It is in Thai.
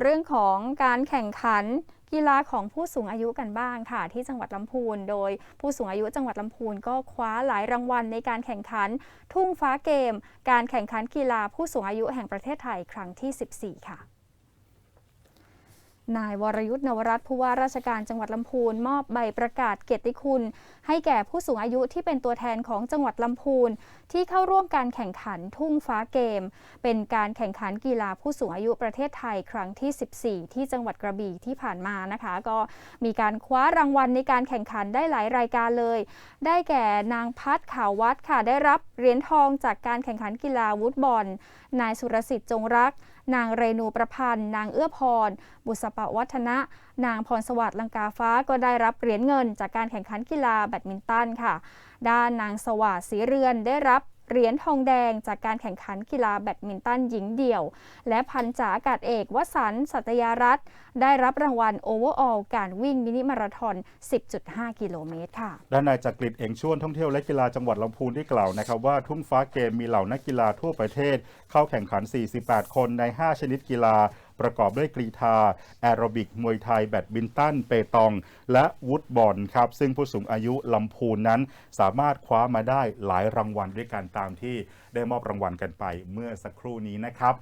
เรื่องของการแข่งขันกีฬาของผู้สูงอายุกันบ้างค่ะ ที่จังหวัดลำพูน โดยผู้สูงอายุจังหวัดลำพูนก็คว้าหลายรางวัลในการแข่งขัน ทุ่งฟ้าเกม การแข่งขันกีฬาผู้สูงอายุแห่งประเทศไทยครั้งที่ 14 ค่ะ นายวรยุทธ์นวรัตน์ผู้ว่าราชการจังหวัดลำพูน มอบใบประกาศเกียรติคุณ ให้แก่ผู้สูงอายุที่เป็นตัวแทนของจังหวัดลำพูน ที่เข้าร่วมการแข่งขันทุ่งฟ้าเกม เป็นการแข่งขันกีฬาผู้สูงอายุประเทศไทยครั้งที่ 14 ที่จังหวัดกระบี่ที่ผ่านมานะคะ ก็มีการคว้ารางวัลในการแข่งขันได้หลายรายการเลย ได้แก่นางพัฒขาววัดค่ะได้รับเหรียญทองจากการแข่งขันกีฬาวูดบอลนายสุรสิทธิ์จงรัก นางเรนูประพันธ์ นางเอื้อพร บุษปวัฒนะ นางพรสวัสดิ์ลังกาฟ้าก็ได้รับเหรียญเงิน จากการแข่งขันกีฬาแบดมินตันค่ะ ด้านนางสวัสดิ์ศรีเรือนได้รับเหรียญทองแดงจากการแข่งขันกีฬาแบดมินตันหญิงเดี่ยว และพันจ่าอากาศเอกวสันต์สัตยารัตน์ได้รับรางวัลโอเวอร์ออลการวิ่งมินิมาราธอน 10.5 กิโลเมตรค่ะ ด้านนายจักริดเองชวนท่องเที่ยวและกีฬาจังหวัดลำพูนได้กล่าวนะครับว่าทุ่งฟ้าเกมมีเหล่านักกีฬาทั่วประเทศ เข้าแข่งขัน 48 คนใน 5 ชนิดกีฬา ประกอบด้วยกรีธาแอโรบิก มวยไทย แบดบินตัน เปตอง และวุดบอลครับ ซึ่งผู้สูงอายุลำพูนนั้น สามารถคว้ามาได้หลายรางวัลด้วยกันตามที่ได้มอบรางวัลกันไปเมื่อสักครู่นี้นะครับ